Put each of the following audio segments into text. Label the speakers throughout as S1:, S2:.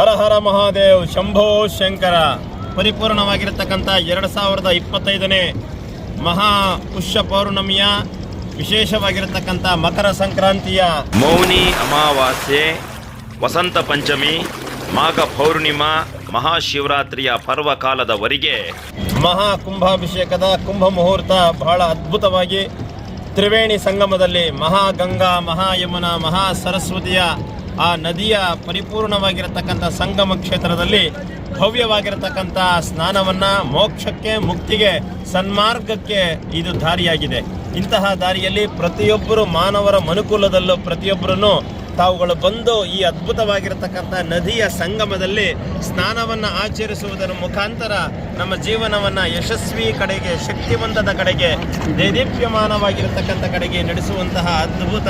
S1: ಹರ ಹರ ಮಹಾದೇವ್ ಶಂಭೋ ಶಂಕರ. ಪರಿಪೂರ್ಣವಾಗಿರತಕ್ಕಂಥ ಎರಡು ಸಾವಿರದ ಇಪ್ಪತ್ತೈದನೇ ಮಹಾ ಪುಷ್ಯ ಪೌರ್ಣಮಿಯ ವಿಶೇಷವಾಗಿರತಕ್ಕಂಥ ಮಕರ ಸಂಕ್ರಾಂತಿಯ
S2: ಮೌನಿ ಅಮಾವಾಸ್ಯೆ ವಸಂತ ಪಂಚಮಿ ಮಾಘ ಪೌರ್ಣಿಮಾ ಮಹಾಶಿವರಾತ್ರಿಯ ಪರ್ವಕಾಲದವರೆಗೆ
S1: ಮಹಾ ಕುಂಭಾಭಿಷೇಕದ ಕುಂಭ ಮುಹೂರ್ತ ಬಹಳ ಅದ್ಭುತವಾಗಿ ತ್ರಿವೇಣಿ ಸಂಗಮದಲ್ಲಿ ಮಹಾಗಂಗಾ ಮಹಾಯಮುನಾ ಮಹಾ ಸರಸ್ವತಿಯ ಆ ನದಿಯ ಪರಿಪೂರ್ಣವಾಗಿರತಕ್ಕಂಥ ಸಂಗಮ ಕ್ಷೇತ್ರದಲ್ಲಿ ಭವ್ಯವಾಗಿರತಕ್ಕಂಥ ಸ್ನಾನವನ್ನು ಮೋಕ್ಷಕ್ಕೆ, ಮುಕ್ತಿಗೆ, ಸನ್ಮಾರ್ಗಕ್ಕೆ ಇದು ದಾರಿಯಾಗಿದೆ. ಇಂತಹ ದಾರಿಯಲ್ಲಿ ಪ್ರತಿಯೊಬ್ಬರು ಮಾನವರ ಮನುಕುಲದಲ್ಲೂ ಪ್ರತಿಯೊಬ್ಬರನ್ನು ತಾವುಗಳು ಬಂದು ಈ ಅದ್ಭುತವಾಗಿರತಕ್ಕಂಥ ನದಿಯ ಸಂಗಮದಲ್ಲಿ ಸ್ನಾನವನ್ನು ಆಚರಿಸುವುದರ ಮುಖಾಂತರ ನಮ್ಮ ಜೀವನವನ್ನು ಯಶಸ್ವಿ ಕಡೆಗೆ, ಶಕ್ತಿವಂತದ ಕಡೆಗೆ, ದೇದೀಪ್ಯಮಾನವಾಗಿರತಕ್ಕಂಥ ಕಡೆಗೆ ನಡೆಸುವಂತಹ ಅದ್ಭುತ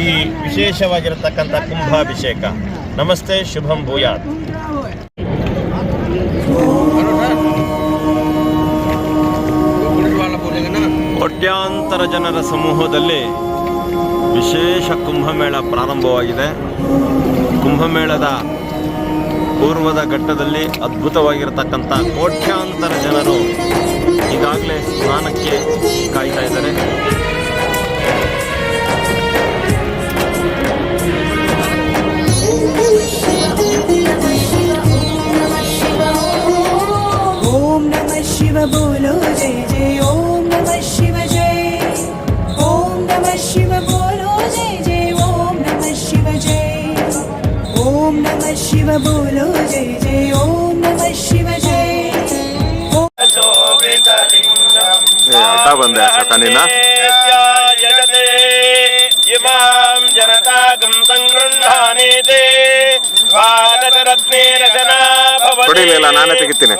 S1: ಈ ವಿಶೇಷವಾಗಿರತಕ್ಕಂಥ ಕುಂಭಾಭಿಷೇಕ. ನಮಸ್ತೆ, ಶುಭಂ ಭೂಯಾತ್. ಕೋಟ್ಯಾಂತರ ಜನರ ಸಮೂಹದಲ್ಲಿ ವಿಶೇಷ ಕುಂಭಮೇಳ ಪ್ರಾರಂಭವಾಗಿದೆ. ಕುಂಭಮೇಳದ ಪೂರ್ವದ ಘಟ್ಟದಲ್ಲಿ ಅದ್ಭುತವಾಗಿರತಕ್ಕಂಥ ಕೋಟ್ಯಾಂತರ ಜನರು ಈಗಾಗಲೇ ಸ್ನಾನಕ್ಕೆ ಕಾಯ್ತಾ ಇದ್ದಾರೆ.
S3: बोलो जय जय ओम नमः शिव जय ओम नमः शिव बोलो जय जय ओम नमः शिव जय ओम नमः शिव बोलो जय जय ओम नमः शिव जय ओम
S2: ಅಡ್ಡ ಬಂದೆ ಸತಾನಿನ
S1: ಇಮಾಂ ಜನತಾಗಂ ಸಂಗೃಹಾನೇತೆ ಭಾರತ ರತ್ನೇ ರಚನಾ
S2: ಕೊಡಿಲಿಲ್ಲ ನಾನೇ ತೆಗಿತೀನಿ